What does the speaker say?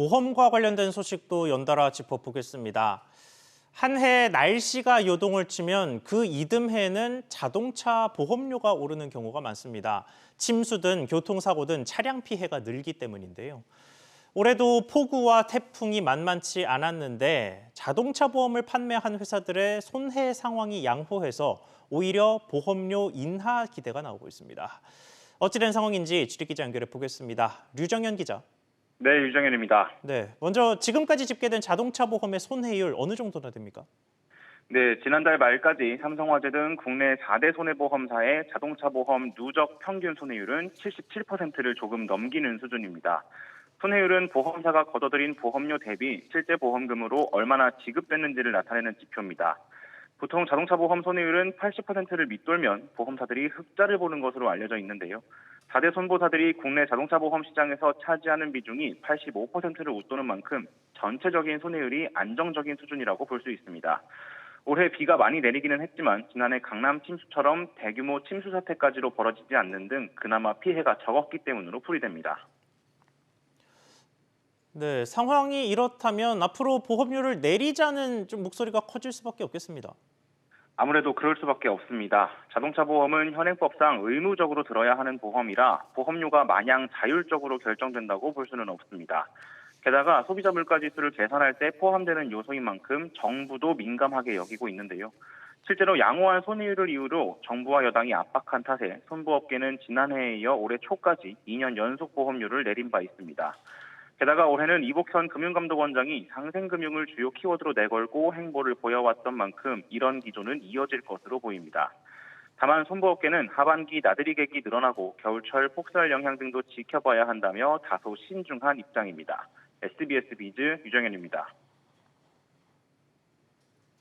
보험과 관련된 소식도 연달아 짚어보겠습니다. 한 해 날씨가 요동을 치면 그 이듬해에는 자동차 보험료가 오르는 경우가 많습니다. 침수든 교통사고든 차량 피해가 늘기 때문인데요. 올해도 폭우와 태풍이 만만치 않았는데 자동차 보험을 판매한 회사들의 손해 상황이 양호해서 오히려 보험료 인하 기대가 나오고 있습니다. 어찌된 상황인지 취재기자 연결해 보겠습니다. 류정현 기자. 네, 유정현입니다. 네, 먼저 지금까지 집계된 자동차 보험의 손해율 어느 정도나 됩니까? 네, 지난달 말까지 삼성화재 등 국내 4대 손해보험사의 자동차 보험 누적 평균 손해율은 77%를 조금 넘기는 수준입니다. 손해율은 보험사가 걷어들인 보험료 대비 실제 보험금으로 얼마나 지급됐는지를 나타내는 지표입니다. 보통 자동차 보험 손해율은 80%를 밑돌면 보험사들이 흑자를 보는 것으로 알려져 있는데요. 4대 손보사들이 국내 자동차 보험 시장에서 차지하는 비중이 85%를 웃도는 만큼 전체적인 손해율이 안정적인 수준이라고 볼 수 있습니다. 올해 비가 많이 내리기는 했지만 지난해 강남 침수처럼 대규모 침수 사태까지로 벌어지지 않는 등 그나마 피해가 적었기 때문으로 풀이됩니다. 네, 상황이 이렇다면 앞으로 보험료를 내리자는 좀 목소리가 커질 수밖에 없겠습니다. 아무래도 그럴 수밖에 없습니다. 자동차 보험은 현행법상 의무적으로 들어야 하는 보험이라 보험료가 마냥 자율적으로 결정된다고 볼 수는 없습니다. 게다가 소비자 물가 지수를 계산할 때 포함되는 요소인 만큼 정부도 민감하게 여기고 있는데요. 실제로 양호한 손해율을 이유로 정부와 여당이 압박한 탓에 손보업계는 지난해에 이어 올해 초까지 2년 연속 보험료를 내린 바 있습니다. 게다가 올해는 이복현 금융감독원장이 상생금융을 주요 키워드로 내걸고 행보를 보여왔던 만큼 이런 기조는 이어질 것으로 보입니다. 다만 손보업계는 하반기 나들이 객이 늘어나고 겨울철 폭설 영향 등도 지켜봐야 한다며 다소 신중한 입장입니다. SBS 비즈 유정현입니다.